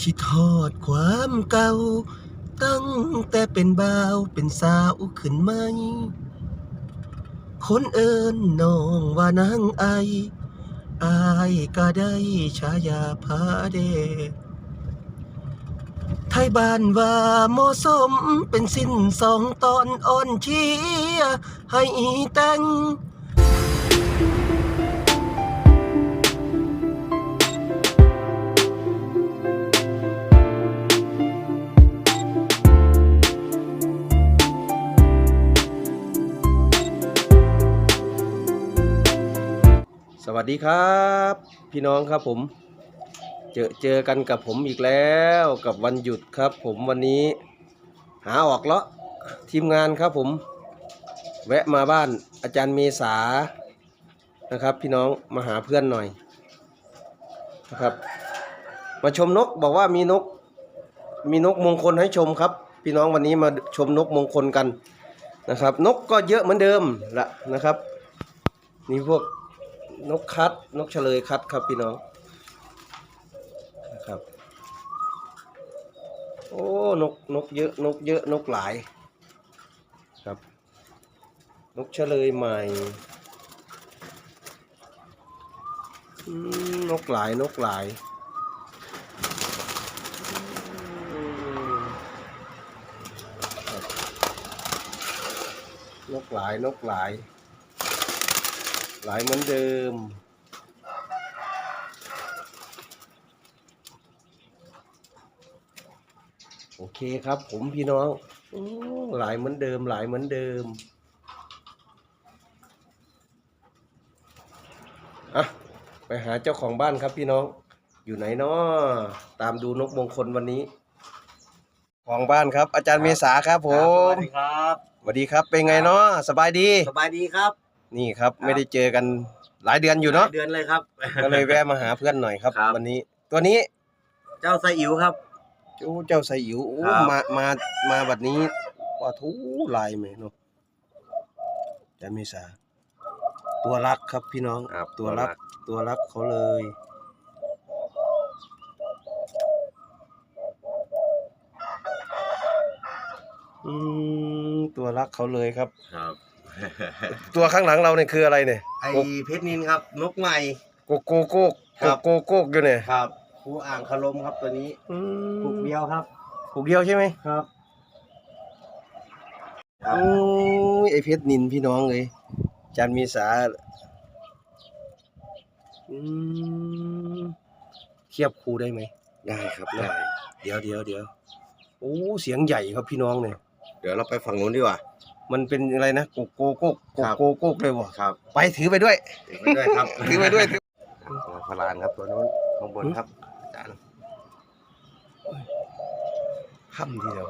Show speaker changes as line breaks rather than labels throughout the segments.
คิดทอดความเก่า ตั้งแต่เป็นบ่าวเป็นสาวขึ้นไหม คนเอิญน้องว่านางไอ อายก็ได้ฉายาพาเดชไทยบ้านว่าเหมาะสมเป็นสิ้นสองตอนอ่อนเชียร์ให้แต่ง วัสดีครับ พี่น้องครับผม เจอเจอกันกับผมอีกแล้วกับวันหยุดครับ ผมวันนี้ หาออกแล้วทีมงานครับผม แวะมาบ้านอาจารย์เมษานะครับ พี่น้องมาหาเพื่อนหน่อยนะครับ มาชมนกบอกว่ามีนก มีนกมงคลให้ชมครับ พี่น้องวันนี้มาชมนกมงคลกันนะครับ นกก็เยอะเหมือนเดิมละนะครับนี่พวก นกคัดนกเฉลยคัดครับพี่น้องนะครับโอ้นกนกเยอะนกเยอะนกหลายครับ นกเฉลยใหม่นกหลายนกหลายนกหลายนกหลาย หลายเหมือนเดิม โอเคครับผมพี่น้องอู้หลายเหมือนเดิม หลายเหมือนเดิมอะไปหาเจ้าของบ้านครับพี่น้อง อยู่ไหนเนาะตามดูนกมงคลวันนี้ ของบ้านครับ อาจารย์เมษาครับผ
ครับส
ม
วัสดีครับ
สวัสดีครับเป็นไงเนาะสบายดี
สบายดีครับ
นี่ครับ
ครับ
ไม่ได้เจอกันหลายเดือนอยู่เนาะ
หลเดือนเลยครับ
ก็เลยแวะมาหาเพื่อนหน่อยครับ
ครับ
วันนี้ ตัวนี้
เจ้าไซอิ๋วครับ
โอ้เจ้าไซอิ๋วโอ้
ครับ
มามามาบัดนี้ว่าทูลายไหมเนาะจะไม่สาตัวรักครับพี่น้อง
ครับ
ตัวรักตัวรักเขาเลย อืมตัวรักเขาเลยครับ
ครับ
ตัวข้างหลังเราเนี่ยคืออะไรเนี่ย
ไอเพชรนินครับ นกใหม่
โกโกโก้โก
ครับ
โกโก้อยู่เนี่ย
ครับครูอ่างคารมครับตัวนี้
อืม
ปลูกเดียวครับ
ผูกเดียวใช่ไหม
ครับครับ
โอ้ยไอเพชรนินพี่น้องเลยจันมีสาอืมเทียบครูได้ไหม
ได้ครับ
ได้เดี๋ยวเดี๋ยวเดี๋ยวโอ้เสียงใหญ่ครับพี่น้องเนี่ย
เดี๋ยวเราไปฝั่งนู้นดีกว่า
มันเป็นอะไรนะโกโกโก้โก
ครับ
โกโก้เลยวะ
ครับ
ไปถือไปด้วย
ไปด้วยครับ
ถือไปด้วยถือ
พลานครับตัวนู้นข้างบนครับอาจารย์
ค่ำทีเดียว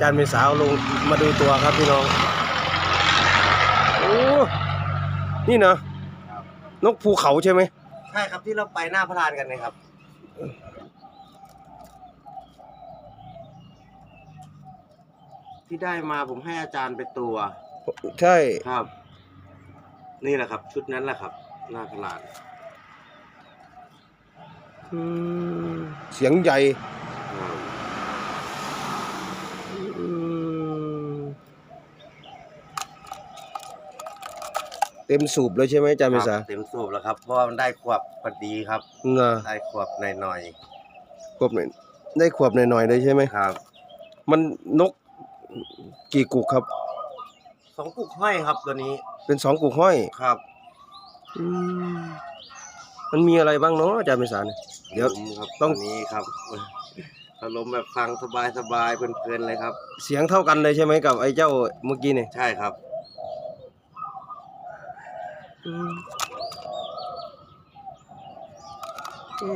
จานเมษาเอาลงมาดูตัวครับพี่น้องโอ้นี่นะนกภูเขาใช่ไหม
ใช่ครับที่เราไปหน้าพลานกันนะครับ ที่ได้มาผมให้อาจารย์ไปตัว
ใช่
ครับ นี่แหละครับ ชุดนั้นแหละครับ หน้าพลาน
อืมเสียงใหญ่ เต็มสูบเลยใช่ไหมจานเมษา
ครับเต็มสูบแล้วครับเพราะว่ามันได้ขวบพอดีครับ
เงา
ได้ขวบหน่อย
ขวบหน่อยได้ขวบหน่อยๆเลยใช่ไหม
ครับ
มันนกกี่กุกครับ
สองกุกห้อยครับตัวนี้
เป็นสองกุกห้อย
ครับ
อืมมันมีอะไรบ้างเนาะอาจารย์ไพศาลเนี่ย เดี๋ยว
ผมครับ
ต้อง
ตัวนี้ครับอารมณ์แบบฟังสบายสบายๆเพลินๆเลยครับ
เสียงเท่ากันเลยใช่ไหมกับไอ้เจ้าเมื่อกี้เนี่ย
ใช่ครับ
อืมเอ๊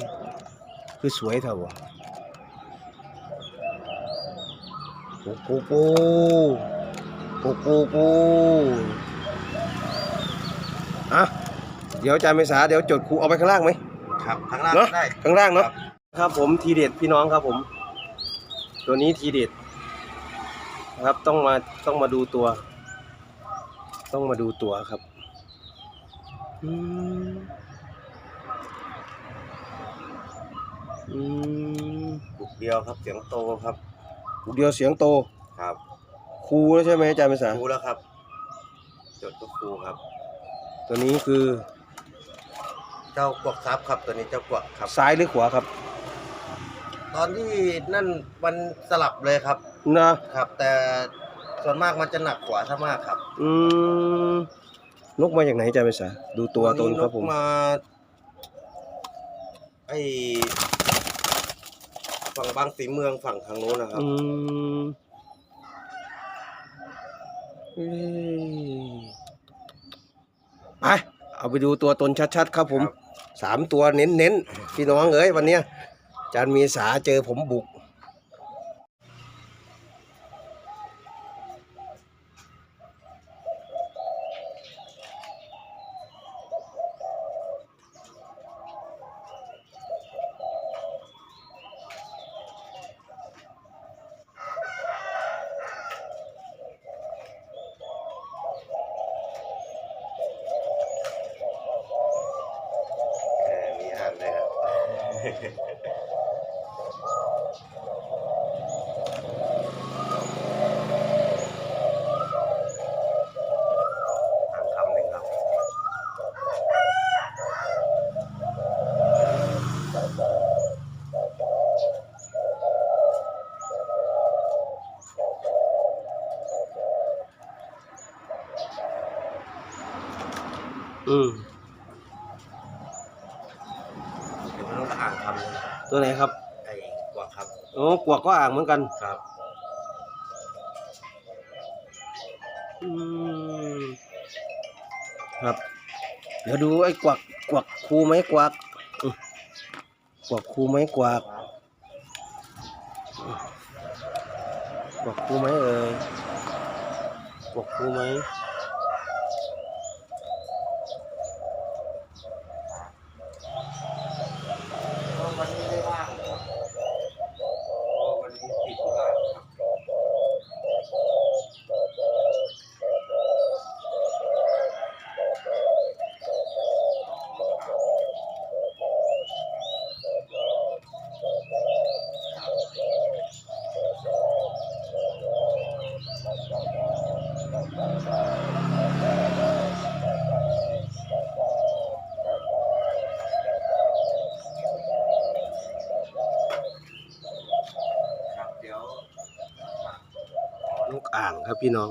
ะคือสวยเท่าวะโอ้โหโอ้โหโอ้โหโอ้อะเดี๋ยวอาจารย์ไพศาลเดี๋ยวจดครูเอาไปข้างล่างไหม
ครับข้างล่าง
เนาะ
ได้
ข้างล่างเนาะ
ครับ
ครับผมทีเด็ดพี่น้องครับผม ตัวนี้ทีเด็ดนะครับต้องมาต้องมาดูตัว ต้องมาดูตัวครับ อืมอืม
กุกเดียวครับเสียงโตครับ
เดียวเสียงโต
ครับ
ครูแล้วใช่ไหมอาจารย์ภาษา
ครูแล้วครับ จดก็ครูครับ
ตัวนี้คือ
เจ้ากวักซับครับ ตัวนี้เจ้ากวักครับ
ซ้ายหรือขวาครับ
ตอนที่นั่นมันสลับเลยครับ
นะครับ
แต่ส่วนมากมันจะหนักขวาถ้ามากครับ
อืม นกมาจากไหนอาจารย์ภาษาดูตัวตนครับผม
นกมาไอฝั่งบางสีเมืองฝั่งทางโน้นนะครับ
อืมเอ้ยไปเอาไปดูตัวตนชัดๆครับผม
ครับ
สามตัวเน้นๆพี่น้องเอ้ยวันเนี้ยอาจารย์มีสาเจอผมบุก
เออมีอ่านเลยครับ อ่านคำหนึ่งครับ
อืม
เดี๋ยวมันต้องอ่านคำหนึ่งครับ
ตัวไหนครับ
ไอ้กวักครับ
โอ้กวกก็อ่างเหมือนกัน
ครับ
อืมครับ เดี๋ยวดูไอ้กวักกวักครูไหมกวักอืมกวักครูไหมกวักกวักครูไหมเอ่ยกวักครูไหม
วันนี้ไม่ว่างครับเพราะวันนี้ติดธุระครับ ครับเดี๋ยวน
กอ่าง ครับพี่น้อง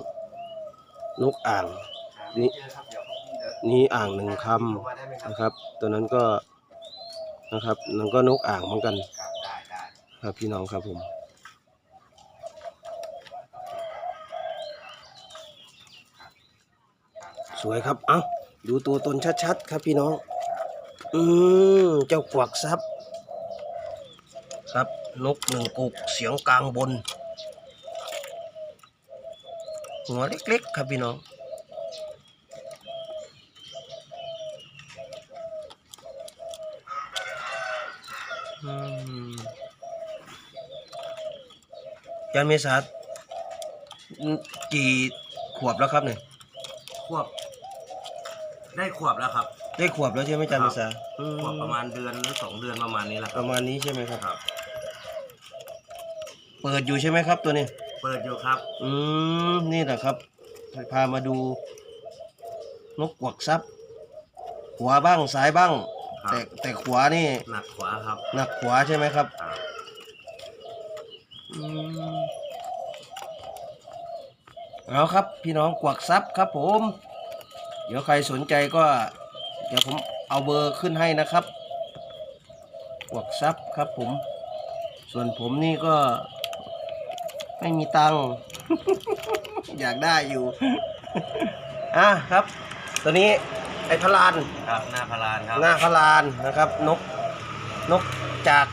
นกอ่าง นี่
เจอครับเดี๋ยวเดี๋ยว
นี้อ่างหนึ่งค
ลงมาได้ไหมคำรับ
นะครับ ตัวนั้นก็นะครับนั่นก็นกอ่างเหมือนกัน
ครับได้ได้
ครับพี่น้องครับผมสวยครับ เอ้า ดูตัวตนชัดๆ ครับพี่น้อง อืม เจ้ากวักซับ ครับ นกหนึ่งกุก เสียงกลางบน หัวเล็กๆ ครับพี่น้องอืมยันเมษาอืมกี่ขวบแล้วครับเนี่ย
ขวบ ได้ขวบแล้วครับ
ได้ขวบแล้วใช่ไหมจันเมษาอื
ขวบประมาณเดือนหรือสองเดือนประมาณนี้แหละค
ป
รับ
ระมาณนี้ใช่ไหมครับ
ครับ
เปิดอยู่ใช่ไหมครับตัวนี้
เปิดอยู่ครับ
อืมนี่แหละครับ พามาดูนกกวักซับหัวบ้างซ้ายบ้าง
ครับ
แต่แต่ขวานี่
หนักขวาครับ
หนักขวาใช่ไหมครับ
ครับ
อืมเอาครับ พี่น้องกวักซับครับผม เดี๋ยวใครสนใจก็ เดี๋ยวผมเอาเบอร์ขึ้นให้นะครับ กวักซับครับผม ส่วนผมนี่ก็ ไม่มีตังค์ อยากได้อยู่ อะครับ ตัวนี้ไอ้พลาน
ครับหน้าพารานครับ
หน้าพลานนะครับนกนกจาก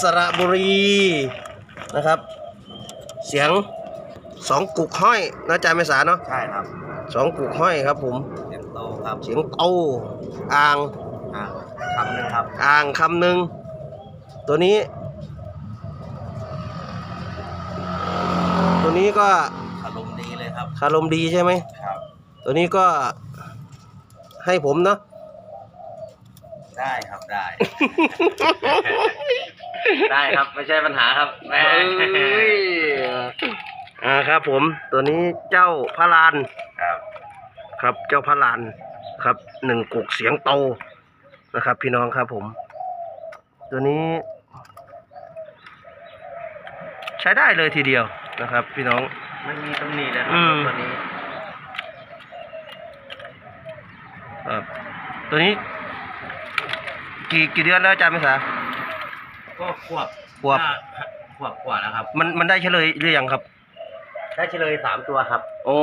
สระบุรีนะครับ เสียงสองกุกห้อยนะอาจารย์ไม่สาเนาะ
ใช่ครับ
สองกุกห้อยครับผม
เสียงโตครับ
เสียงโต้อ่าง
อ่าคำหนึงครับ
อ่างคำหนึ่งตัวนี้ ตัว นี้ก็
อารมณ์ดีเลยครับ
คารมดีใช่ไหม
ครับ
ตัวนี้ก็ให้ผมเนาะ
ได้ครับได้ ได้ครับ ไม่ใช่ปัญหาครับแม่
เอ้ยอ่าครับผมตัวนี้เจ้าพระลาน
ครับ
ครับ เจ้าพระลานครับหนึ่งกุกเสียงโตนะครับ พี่น้องครับผม ตัวนี้ ใช้ได้เลยทีเดียว นะครับ พี่น้อง
ไม่มีตำหนิเลยครั
อื
บ
ม
ตัวนี้
ครับตัวนี้ กี่กี่เดือนแล้วอาจารย์ไม่สา
ก็ขวบ
ขวบ
ห้าขวบกว่าแล้วครับ
มันมันได้เฉลยหรือยังครับ
ได้เฉลยสามตัวครับ
โอ้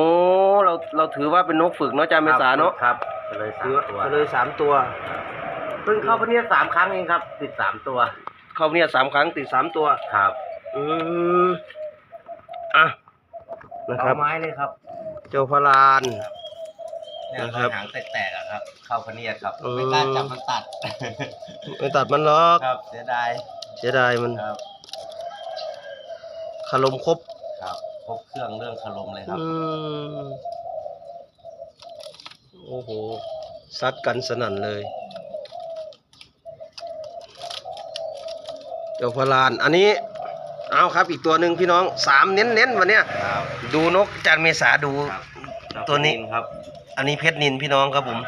เราเราถือว่าเป็นนกฝึกเนาะอาจารย์เมษาเนาะ
ครับเฉลยสามตัว
เฉลยสามตัว
เพิ่งเข้าพเนียสามครั้งเองครับ ติดสามตัว
เข้าเนี่ยสามครั้งติดสามตัว
ครับ
อืม อะนะครับ
เอาไม้เลยครับ
เจ้าพระลาน
เนี่ย
นะครับ
หางแตกๆอะครับ เข้าพเนียครับ
อืม
ไม่กล้าจับมันตัด
ไม่ตัดมันหรอก
ครับ เสียดาย
เสียดายมัน
ครับ
คารมครบ
ครับครบเครื่องเรื่องคารมเลยครับ
อืมโอ้โหซัดกันสนั่นเลย เจ้าพระลาน อันนี้ เอาครับอีกตัวหนึ่งพี่น้องสามเน้นๆวันเนี้ย
ครับ
ดูนกจานเมษาดู
ครับ
ตัวนี้
ครับ
อันนี้เพชรนินพี่น้องครับผม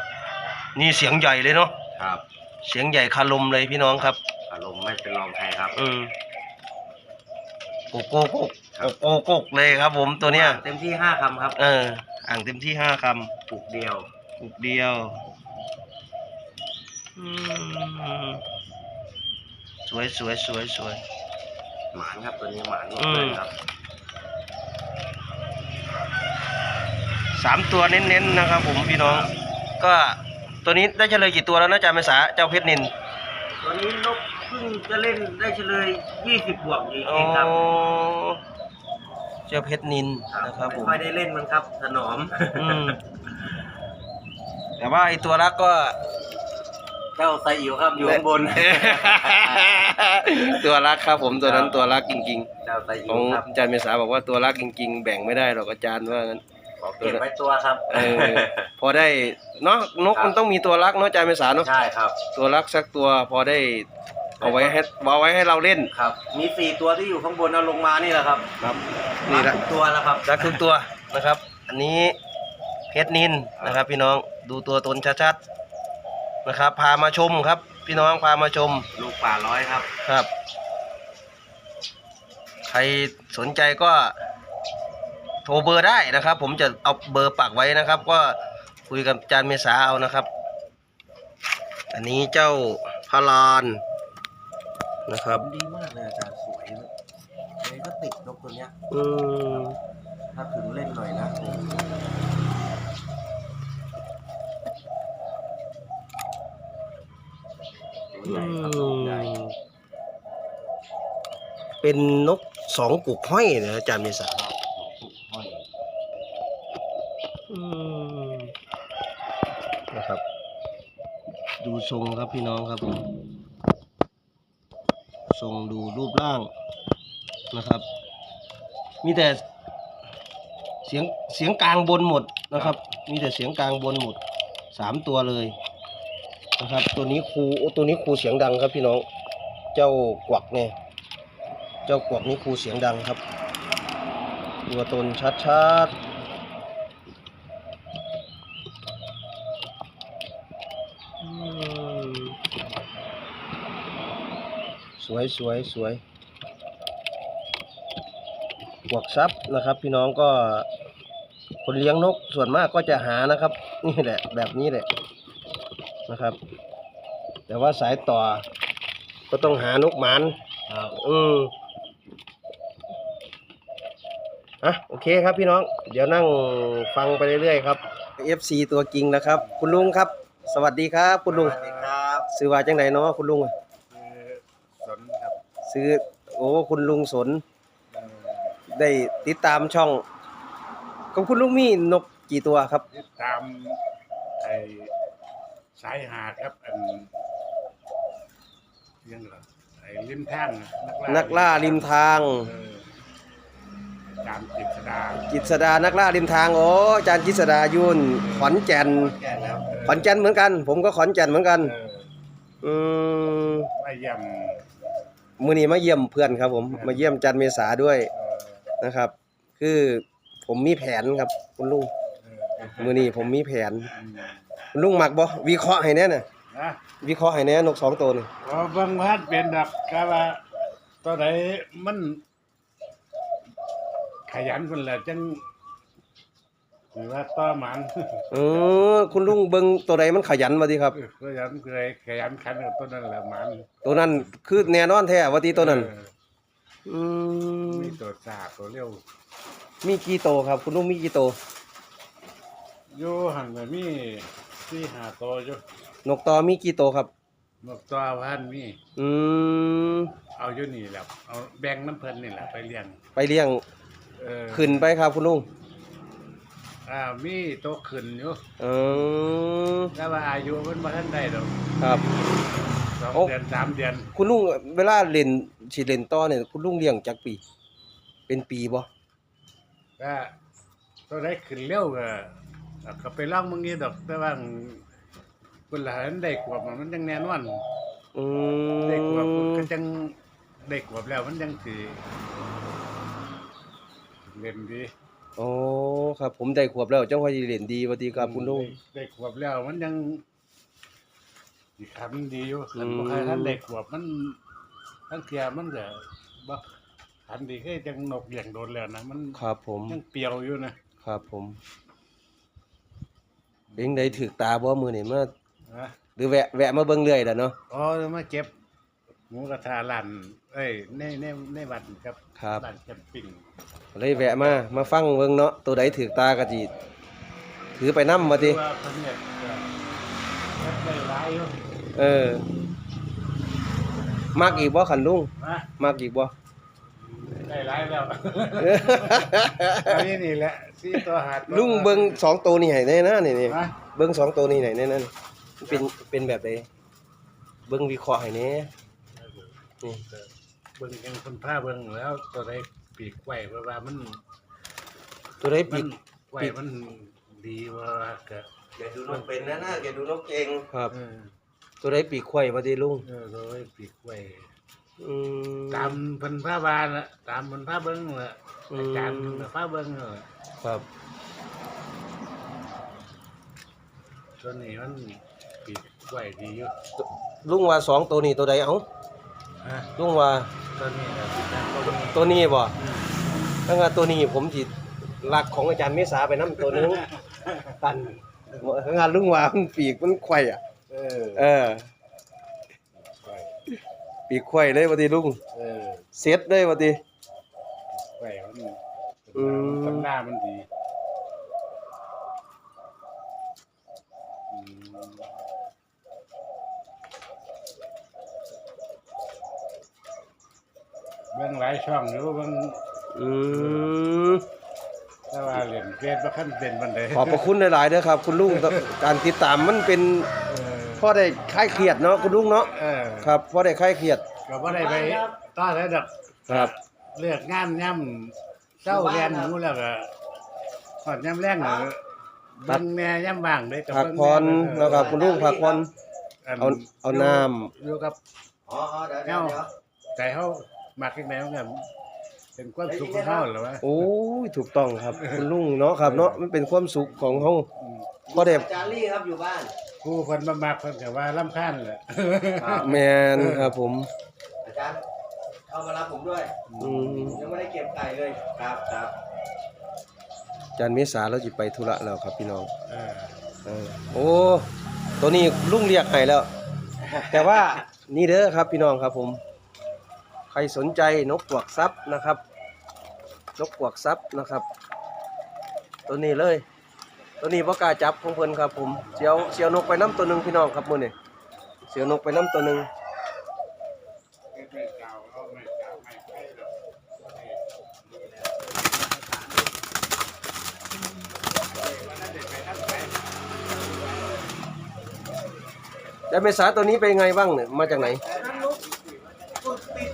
นี่เสียงใหญ่เลยเนาะ
ครับ
เสียงใหญ่คารมเลยพี่น้องครับ
อารมณ์ไม่เป็นรองใครครับ
อืมโกโก้โกกโกโก้โกกเลยครับผมตัวเนี้ย
เต็มที่ห้าคำครับ
เออ อ่างเต็มที่ห้าค
ปลูกเดียวำ
ปุกเดียวอืมสวยสวยสวยสวย
หมานครับตัวนี้หมานหมด
อืม
เลยครับ
สามตัวเน้นๆนะครับ ผมพี่น้อง ก็ตัวนี้ได้เฉลยกี่ตัวแล้วนะอาจารย์เมษาเจ้าเพชรนิน
ตัวนี้นกเพิ่งจะเล่นได้เฉลยยี่สิบบวกเอ
อ๋อง
ครับ
เจ้าเพชรนินนะครับผม
ไม่ค่อยได้เล่นมันครับถนอม
อืมแต่ว่าไอตัวรักก็
เจ้าไซอิ๋วครับอยู่ข้างบน
ตัวรักครับผมตัวนั้น
ครับ
ตัวรักจริง
เจ้าไซ
ๆข
อิ๋
อ
ว
ง
ครับ
อาจารย์เมษาบอกว่าตัวรักจริง ๆ แบ่งไม่ได้หรอกอาจารย์ว่างั้น
ขอเก็บไว้ตัวครับ
เออ พอได้เนาะนก
ครับ
มันต้องมีตัวรักเนาะอาจารย์เมษาเนาะ
ใช่ครับ
ตัวรักสักตัวพอได้เอาไว้ให้เอาไว้ให้เราเล่น
ครับ มีสี่ตัวที่อยู่ข้างบนเอาลงมานี่แหละครับ
ครับนี่แหละ
ทุกตัวแล้วครับ
รักทุกตัวนะครับ อันนี้เพชรนินนะครับ พี่น้องดูตัวตนชัดๆ นะครับ พามาชมครับ พี่น้องพามาชม
ลูกป่าร้อยครับ
ครับ ใครสนใจก็โทรเบอร์ได้นะครับ ผมจะเอาเบอร์ปักไว้นะครับ ก็คุยกับอาจารย์เมษาเอานะครับ อันนี้เจ้าพารานนะครับ
ดีมากเลยอาจารย์สวยเลยเลยก็ติดนกตัวเนี้ย
อืม
ถ้าถึงเล่นหน่อยนะโอ้โหตัว ใหญ่ครับตัวใหญ่
เป็นนกสองกุกห้อยนะอาจารย์เมษา
ครับห้อย
อืมนะครับ ดูทรงครับพี่น้องครับผมทรงดูรูปร่างนะครับ มีแต่เสียงเสียงกลางบนหมดนะครับ มีแต่เสียงกลางบนหมดสามตัวเลย นะครับ ตัวนี้ครูตัวนี้ครูเสียงดังครับพี่น้อง เจ้ากวักเนี่ย เจ้ากวักนี่ครูเสียงดังครับ ตัวตนชัดๆสวยสวยสวยบวกซับนะครับ พี่น้องก็คนเลี้ยงนกส่วนมากก็จะหานะครับ นี่แหละ แบบนี้แหละ นะครับ แต่ว่าสายต่อก็ต้องหานกหมาน
ครับ
อืมอะโอเคครับพี่น้อง เดี๋ยวนั่งฟังไปเรื่อยๆครับ FC ตัวจริงนะครับ คุณลุงครับ สวัสดีครับ คุณลุง
สวัสดีครับ
ซื้อว่าจังไหนเนาะคุณลุงอะ
คือสนครับ
ซื้อโอ้คุณลุงสน
เอ่อ
ได้ติดตามช่องของคุณลุงมีนกกี่ตัวครับ
ติดตามไอ้ สายหาดครับอันยังเหรอไอ้ริมทางน่ะ
นักล่าริมทาง
เออตามจิตรสดา
กิษดานักล่าริมทางโอ้อาจารย์กิษดายุนขอนแก่น
แก่แล้ว
ขอนแก่นเหมือนกัน ผมก็ขอนแก่นเหมือนกัน
เออ
อืม
ไม่ย่
มื้อนี้มาเยี่ยมเพื่อนครับ ผมมาเยี่ยมอาจันเมษาด้วยำ
เออ
นะครับ คือผมมีแผนครับคุณลุง
เออ
มื้อนี้ผมมีแผน
อืม
คุณ ลุงมักบ่วิเคราะห์ให้แน่น่ะ
นะ
วิเคราะห์ให้แน่นกสองตัวนี่
พอบางพัดเป็นดักก็ว่าตัวไหนมัน ขยันคนละจังหรือว่าต่อหมัน
เออคุณลุงเบิ่งตัวใดมันขยันมาดีครับ
ขยันเคยขยันขันกับตัวนั้นแหละหมัน
ตัวนั้นคือแน่นอนแท้ว่าตีตัวนั้น
เออ
อืม
มีตัวสาตัวเร็ว
มีกี่โตวครับ คุณลุงมีกี่โตว
อยู่ห่างกับมี ที่หาตัวอยู่
นกตอมีกี่โตวครับ
นกตัวพันมี
อืม
เอาอยู่นี่แหละเอาแบ่งน้ำเพลินนี่แหละไปเลี้ยง
ไปเลี้ยง
เออ
ขึ้นไปครับคุณลุง
อ่ามีตัวขึ้นอยู่
เออ
แต่ว่าอายุมันบ่ทันได้ดอก
ครับ
สอง
โอ้
เดือนสามเดือน
คุณลุงเวลาเล่นสิเล่นต่อเนี่ยคุณลุงเลี้ยงจักปี เป็นปีบ่
ก็ตัวได้ขึ้นเร็วก็ ก็ไปล่องมึงนี้ดอก แต่ว่าคนละหันได้ขวบมันจังแน่นอน
อื
ได้ขวบ
ม
ก็จังได้ขวบแล้วมันจังสิเล่นดี
โอ้ครับ ผมได้ขวบแล้วจังค่อยสิเล่นดีว่าดีครับคุณลุง
ได้ได้ขวบแล้วมันยังอีกคำดีอยู่คัน
อืม
บ่ใครทันได้ขวบมันทั้งเทียมันก็บ่ทันดีคือจังนกเลี้ยงโดนแล้วนะมัน
ครับผม
ยังเปรียวอยู่นะครับ
ผม เองได้ถึกตาบ่มื้อนี้มา
นะ
หรือแวะแวะมาเบิ่งเรื่อยแหล้วเนาะ
อ๋อมาเก็บหมูกระทะร้านเอ้ยในในในวัดครับ
ครับ
ร้านแคมปิ้ง
เลยแวะมามาฟังเบิ่งเนาะตัวใดถึกตาก็สิถือไปนำมาติ
ว่าเพิ่นเนี่ยก็ได้หลายอยู่
เออมักอีกบ่คันลุง
นะ
มักอีกบ่
ได้หลายแล้ว อันนี้นี่แหละ สี่ตัวหาตัว
ลุงเบิ่งสองตัวนี่ให้แน่นะนี่นี่
นะ
เบิ่งสองตัวนี่ให้แน่นั่นเป็นเป็นแบบใดเบิ่งวิเคราะห์ให้แน่นี่
เบิ่งยังคนผ้าเบิ่งแล้วตัวใดปีกไว้เพราะว่ามัน
ตัวใด
มั
ปี
น
ก
ไว้มันดีว่าก็
แกดูนกเป็นนะนะแกดูนกเก่งครับ
เออ
ตัวใดปีกไข่ว่าติลุง
เออตัวใดปีกไว้
อืม
ตามเพิ่นผ้าบานละตามเพิ่นผ้าเบิ่งละ
อืม
อาจารย์เพิ่นก็ผ้าเบิ่งละ
ครับ
ตัวนี้มันปีกไว้ดีอยู่
ลุงว่าสองตัวนี้ตัวใดเอ้า
ฮะ
ลุงว่า
ตัวนี้นะปีกนั้นตัวนี้
ตัวนี้บ่
อืม
ถ้างั้นตัวนี้ผมสิลักของอาจารย์เมษาไปนํตัวหนึงตันถ้างั้นลุงว่ามันปีกมันไข่อะ
เออ
เออ
ไว้
ปีกไข่เลยว่าติลุง
เออ
เซ็ตเลยว่าติ
ไว้มัน
อืม
ตำหน้ามันดีอืมเบิ่งหลายช่องอยู่เบิ่ง
อืม
แต่ว่าเล่นเฟซบ่คันเป็นบันได
ขอบพระคุณหลายๆเด้อครับ คุณลุงการติดตามมันเป็น
เออ
พอได้คลายเครียดเนาะคุณลุงเนาะ
เออ
ครับพอได้คลายเครียด
ก็บ่ได้ไปต้อนแล้วดอก
ครับ
เลือกงานย่ำ เจ้าเรียนหนูแล้วก็หอดย่ำแรงเหรอเบิ่งแหน่ย่ำบางได้ก็
พัก
เบิ่ง
ผ่อน
แหน่
แล้วครับคุณลุงพักผ่อน
น
เอาเอาน้ำ
อยู่กับ
อ๋อเดี๋ยวเดี๋ยวเดี๋ยว
ใจเฮามักจังไดมันก็เป็นความสุขของเฮาเหรอวะ
โอ้ยถูกต้องครับ คุณลุงเนาะครับเนาะมันเป็นความสุขของเฮา
อืม
พอได้
อาจารย์ลี่ครับอยู่บ้าน
ผู้เพิ่นมามักเพิ่นก็ว่าลำคาญแหละ
แมนครับผม
อาจารย์ เอามารับผมด้วย
อืม
ยังไม่ได้เก็บไก่เลยครับครับ
จันเมษาเราจะไปธุระแล้วครับพี่น้อง
เออ
เออโอ้ตัวนี้ลุงเรียกให้แล้ว แต่ว่านี่เด้อครับพี่น้องครับผม ใครสนใจนกปวกซับนะครับ นกปวกซับนะครับ ตัวนี้เลย ตัวนี้พ่กล้าจับของเพิ่นครับผมเสียวเสียวนกไปน้ำตัวหนึ่งพี่น้องครับมื้อนี้เสียวนกไปน้ำตัวหนึ่ง
ไม่ไม่เก่าเอาไม่เก่าไม่ใช่หรอก
แล้วเมษาตัวนี้เป็นไงบ้างเนี่ยมาจากไหน
นั่นลูกฝึกติด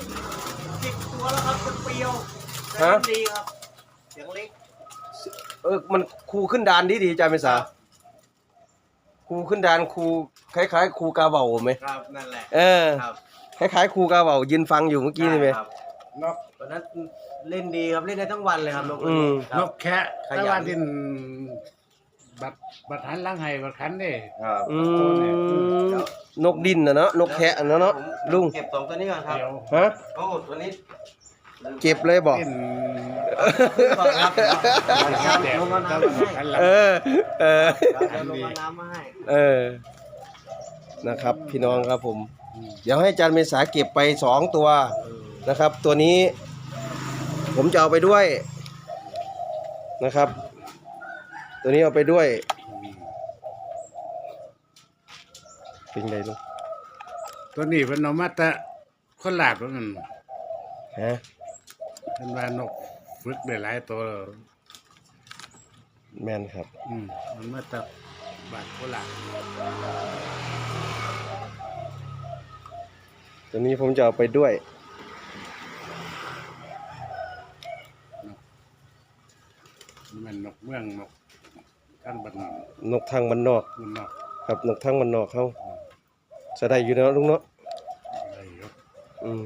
ติดตัวแล้วครับเป็นเปรียว
ฮะ
ดีครับเสียงเล็ก
เออมันครูขึ้นดานดีดีๆจ้าเมษาครูขึ้นดานครูคล้ายๆครูกาเบาไหม
ครับนั่นแหละ
เออ
ครับ
คล้ายๆครูกาเบายืนฟังอยู่เมื่อกี้นี่ไหม
ครับ
นก
ตอนนั้นเล่นดีครับเล่นได้ทั้งวันเลยครับนก
อืม
คน
น
นี้
กแคะ
ขยัน
แต่ว่าดิน บัดบัดหันหลังให้บัดขันนี่
ครับ
อืมนกดินนะเนาะนกแคะนะเนาะ
ผม
ลุง
เก็บสองตัวนี้ก่อนครับ
เดี๋ยว
ฮะ
โอ้ตัวนี้
เก็บเลยบอก
กิน
ก่อนครับ
แดด
ลงมา
ต
น้ำ
ล
มา
อด
ให้
หันหลัง
เออ เออ
เดี๋ยวลงมาน้ำมาให้
เออ นะครับ พี่น้องครับผม เดี๋ยวให้อาจารย์เมษาเก็บไปสองตัวนะครับ ตัวนี้ ผมจะเอาไปด้วยนะครับ ตัวนี้เอาไปด้วยเป็นไงลูก
ตัวนี้เป็นนกมาแตะคนลาดว่ามัน
ฮะ
เป็นว่านกฝึกได้หลายตัวแล้ว
แมนครับ
อืมมันมาแตะบาดโคลาด
ตัวนี้ผมจะเอาไปด้วย
มันนกเมืองนก กันบัดน
นกทางมันนอก
มันนอก
ครับนกทางมันนอกเขาจะได้อยู่เนาะลุงเนาะ
อะไรอยู่
อืม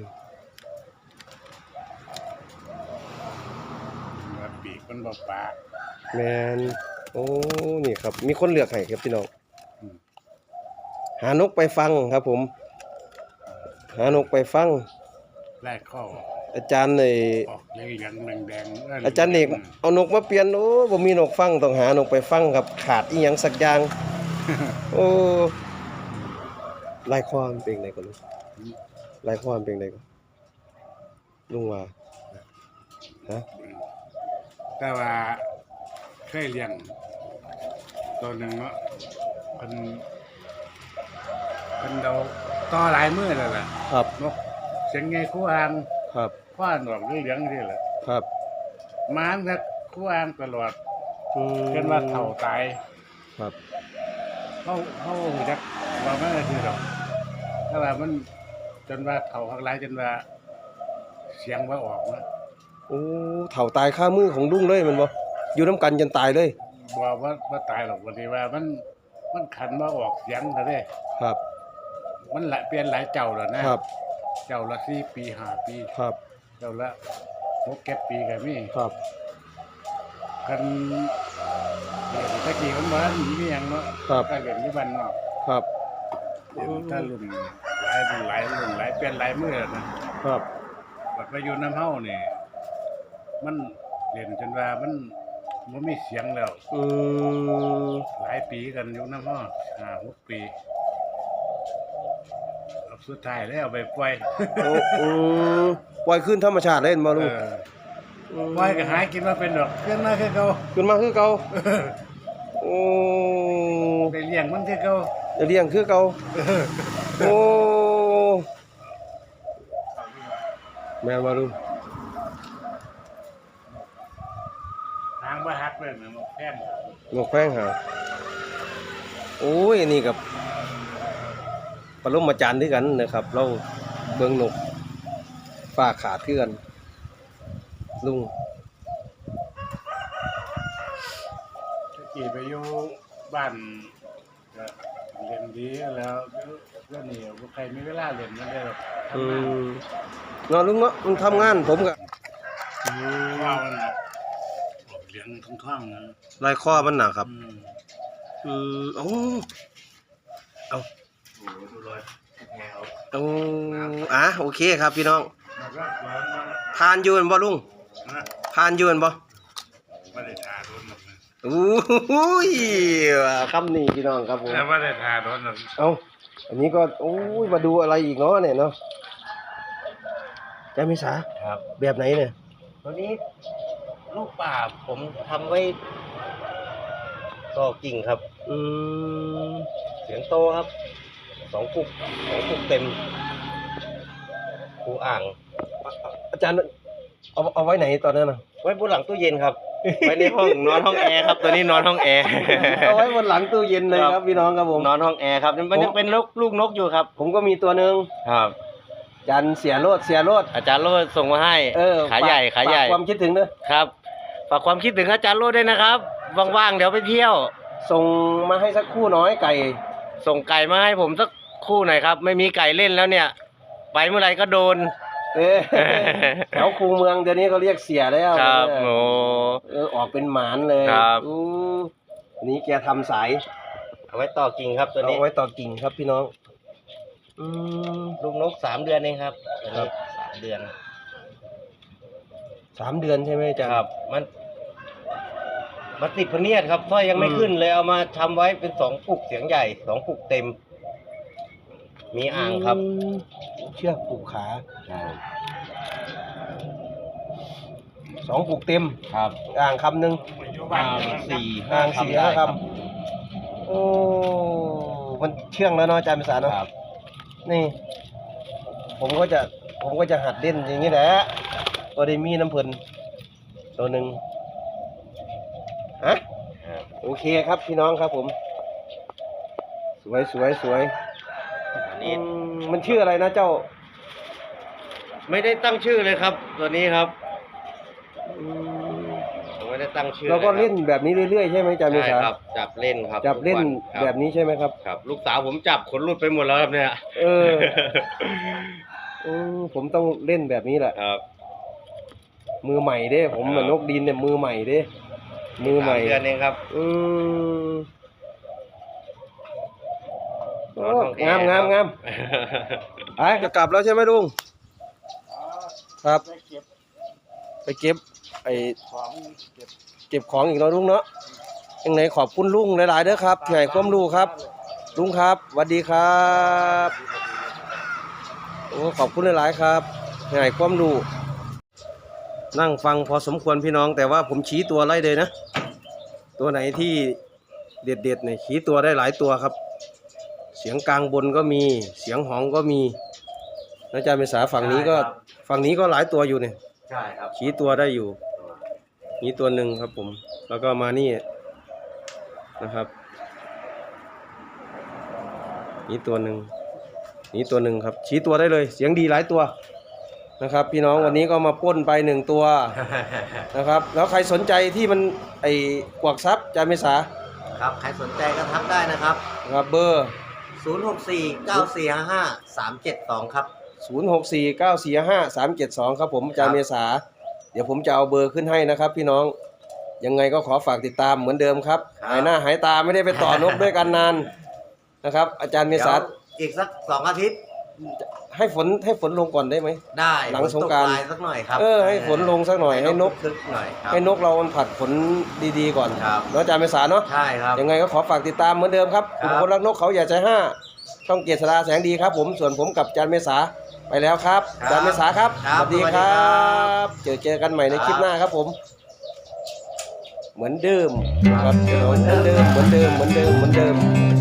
ว่าปีกมันบ่ปาก
แมนโอ้นี่ครับ มีคนเลือกให้ครับพี่น้อง
อืม
หานกไปฟังครับผม หานกไปฟัง
แรกเข้า
อาจารย์ใน
ออกเหลืองๆแดงๆ
อาจารย์เอกเอานกมาเปลี่ยนโอ้บ่มีนกฟังต้องหานกไปฟังครับ ขาดอีหยังสักอย่างโอ้ลายความนเป็นไงก่อนลูกลายความนเป็นไงก่อนลุงว่าฮะ
แต่ว่าเคยเลี้ยงตัวหนึ่งเนาะมันมันเราต่อหลายมือแล้วล่ะ
ครับ
นกเสียงไงคู่อ่าง
ครับ
คว้านออกเหลืองๆนี่แหละ
ครับ
มานก็คู่อ่างตลอด
อืม
จนว่าเถ่าตาย
ครับ
เขาเขาจักว่าไม่ได้คือหรอกแต่ว่ามันจนว่าเถ่าข้างหลายจนว่า เสียงว่าออกนะ
โอ้เถ่าตายค่ามือของลุงเลยแมันบ่อยู่น้ำกันจนตายเลย
บอกว่าว่าตายหรอกวันนี้ว่ามันมันขันว่าออกเสียงแต่เด้
ครับ
มันหลายเปลี่ยนหลายเจ้าแล้วนะครับ เจ้าละสี่ปีห้าปี
ครับ
เจ้าละหกเก็ดปีก็มี
ครับ
คันเดี๋ยวตะกี้มันว่ามีอย่างเนาะ
ครับ
ก็เรียนที่บ้านนอก
ครับ
เดี๋ยวถ้ารุ่นหลายรุ่นหลายรุ่นหลายเปลี่ยนหลายมือแล้วนะครับบัดมาอยู่น้ำเฮานี่มันเรียนจนว่ามันมันมีเสียงแล้ว
อืม
หลายปีกันอยู่น้ำเฮาห้าหกปีเอา สุดท้ายแล้วเอาไปปล่อย
โอ้อืมปล่อยขึ้นธรรมชาติเล่นบ่
เอ
ลุง
อปล่อยก็หากินมาเป็นดอกเกินมาคือเก่า
ขึ้นมาคือเก่าโอ้
ไปเลี้ยงมันคือเก่า
จะเลี้ยงคือเก่าโอ้แม่นบ่ลุง
ทางบ่ฮักเลยนะมันแพง
นกแพงหาโอ้ยอันนี่กับ ปรมาจารย์ด้วยกันนะครับ เราเบิ่งนกฝ้าขาดเทือน ลุง
ตะกี้ไปอยู่บ้านก็เรียนดีแล้วก็นี่บ่ใครมีเวลาเรียนมันได้หรอก
อื
ทำงาน
มเนาะลุงเนาะมันทำงานผมก็
ว่ามันน่ะออกเลี้ยงท่องๆนะ
ลายข้อมันหนาครับ
อืม
อืมเอ้าเอา
โอ้โห ดูรอยแหว
เอาอะโอเคครับพี่น้อง
แล้วก็แล้ว
ผ่านอยู่แม่นบ่ลุง
นะ
ผ่านอยู่แม่นบ่
ไม่ได้ทาโดนหรอกนะ
อู้ยคำนี้พี่น้องครับผม
แต่ไม่ได้ทาโดนหรอก
เอาอันนี้ก็โอ้ยมาดูอะไรอีกเนาะเนี่ยเนาะใจไม่สา
ครับ
แบบไหนเนี่ย
ตัวนี้ลูกป่าผมทำไว้ก็กิ่งครับ
อืม
เสียงโตครับ สองปุกสองปุกเต็มคูอ่าง
อาจารย์เอาเอาไว้ไหนตอนนั้นน่ะ
ไว้บนหลังตู้เย็นครับ ไว้ในห้องนอนห้องแอร์ครับ ตัวนี้นอนห้องแอร์
เอาไว้บนหลังตู้เย็นเลยค
ครั
รับบพี่น้องครับผม
นอนห้องแอร์ครับมันยังเป็นลูกลูกนกอยู่ครับ
ผมก็มีตัวหนึ่ง
ครับ
จันเสียโรดเสียโรด
อาจารย์โรดส่งมาให้
เออ
ขาใหญ่
ฝก
ขาใหญ่
ฝกความคิดถึงเนอะ
ครับฝากความคิดถึงอาจารย์โรดด้วยนะครับว่างๆเดี๋ยวไปเที่ยว
ส่งมาให้สักคู่น้อยไก่
ส่งไก่มาให้ผมสัก คู่หน่อยครับ ไม่มีไก่เล่นแล้วเนี่ย ไปเมื่อไหร่ก็โดน
เออแถวคูเมืองเดี๋ยวนี้เขาเรียกเสียแล้ว
ครับ
เออ
โอ้
เออออกเป็นหมานเลย
ครับ
อู้นี่แกทำสาย
เอาไว้ต่อกิ่งครับตัวนี้
เอาไว้ต่อกิ่งครับพี่น้อง อืม
ลูกนกสามเดือนเองครับตัวนี้
ครับ
สามเดือน
สามเดือนใช่ไหมอาจารย์
ครับ มันมันติดพะเนียดครับถ้อยยังไม่
อืม
ขึ้นเลยเอามาทำไว้เป็นสองปุกเสียงใหญ่สองปุกเต็ม มีอ่างครับ
มเชือกผูกขาสองผูกเต็ม
ครับ
อ่างคำหนึ่ง
อ่างสี่ห้า
อ่างสี่
คำได้
ห้า
ครับ
คำโอ้มันเชื่องแล้วเนาะอาจารย์ภาษาเนาะ
ครับ
นี่ ผมก็จะผมก็จะหัดเล่นอย่างนี้แหละตัวได้มีน้ำเพลินตัวหนึ่งฮะ
ครับ
โอเคครับพี่น้องครับผม สวยสวยสวย
อั น
อื
นี้
มมันชื่ออะไรนะเจ้า
ไม่ได้ตั้งชื่อเลยครับ ตัวนี้ครับ
อืม
ผมไม่ได้ตั้งชื่อ
เราก็
ยครับ
เล่นแบบนี้เรื่อยๆใช่ไหมอาจารย์มิ
ใช่
สา
ครับ จับเล่นครับ
จับเล่น
ทุกวั
แบบนี้ใช่ไหมครับ
ครับ ลูกสาวผมจับขนรุดไปหมดแล้วครับเนี่ย
เออ อืมผมต้องเล่นแบบนี้แหละ
ครับ
มือใหม่เด้ ผม
ครับ
เหมือนนกดินเนี่ยมือใหม่เด้ มือใหม่
สาเดือนเองครับ
อืม โอ้
นอนห้องแอร์
งามงามงามไปจะกลับแล้วใช่ไหมลุงครับ
ไปเก็บ
ไปเก็บไอ้
ของเก็บ
เก็บของอีกเนาะลุงเนาะยังไงขอบคุณลุงหลายๆเด้อครับที่ให้ความรู้ครับ ลุงครับสวัสดีครับโอ้ขอบคุณหลายๆครับที่ให้ความรู้นั่งฟังพอสมควรพี่น้อง แต่ว่าผมชี้ตัวไล่เลยนะ ตัวไหนที่เด็ดๆเนี่ยชี้ตัวได้หลายตัวครับ เสียงกลางบนก็มี เสียงหองก็มีนะอาจารย์เมษาฝั่งนี้ก็
ใช่ครับ
ฝั่งนี้ก็หลายตัวอยู่เนี่ย
ใช่ครับ
ชี้ตัวได้อยู่ นี่ตัวหนึ่งครับผม แล้วก็มานี่นะครับ นี่ตัวหนึ่งนี่ตัวหนึ่งครับ ชี้ตัวได้เลย เสียงดีหลายตัวนะครับ พี่น้องวันนี้ก็มาปล้นไปหนึ่งตัวนะครับ แล้วใครสนใจที่มันไอ้กวักซับจามิสา
ครับ ใครสนใจก็ทักได้นะครับ
นะครับเบอร์
064945 372 ครับ
0 6 4 9 4 5 3 7 2 ครับผมอาจารย์เมษา เดี๋ยวผมจะเอาเบอร์ขึ้นให้นะครับพี่น้อง ยังไงก็ขอฝากติดตามเหมือนเดิมครับ
ครับ
หายหน้าหายตาไม่ได้ไปต่อนกด้วยกันนานนะครับ อาจารย์เม
เดี๋ยว
ษา
อีกสักสองอาทิตย์
ให้ฝนให้ฝนลงก่อนได้ไหม
ได้
หลังสงกรานต์
ฝนตปลยสักหน่อยครับ
เออให้ฝนลงสักหน่อยให้นก
คึกหน่อยครับ
ให้นกเรามันผัดฝนดีๆก่อน
ครับ
แล้วอาจารย์เมษาเนาะ
ใช่ครับ
ยังไงก็ขอฝากติดตามเหมือนเดิมครับ
ครับ
กลุ่มคนรักนกเขาอย่าใจห้าช่องเกียรติสราแสงดีครับ ผมส่วนผมกับอาจารย์เมษาไปแล้วครับอาจารย์เมษาครับ
ครับ
สวัสดี
สวัส
ค
ดี
รั
ครับ
บเจอเจอกันใหม่ในคลิปหน้าครับผม เหมือนเดิม
ครับ
เหมือนเดิมเหมือนเดิมเหมือนเดิมเหมือนเดิม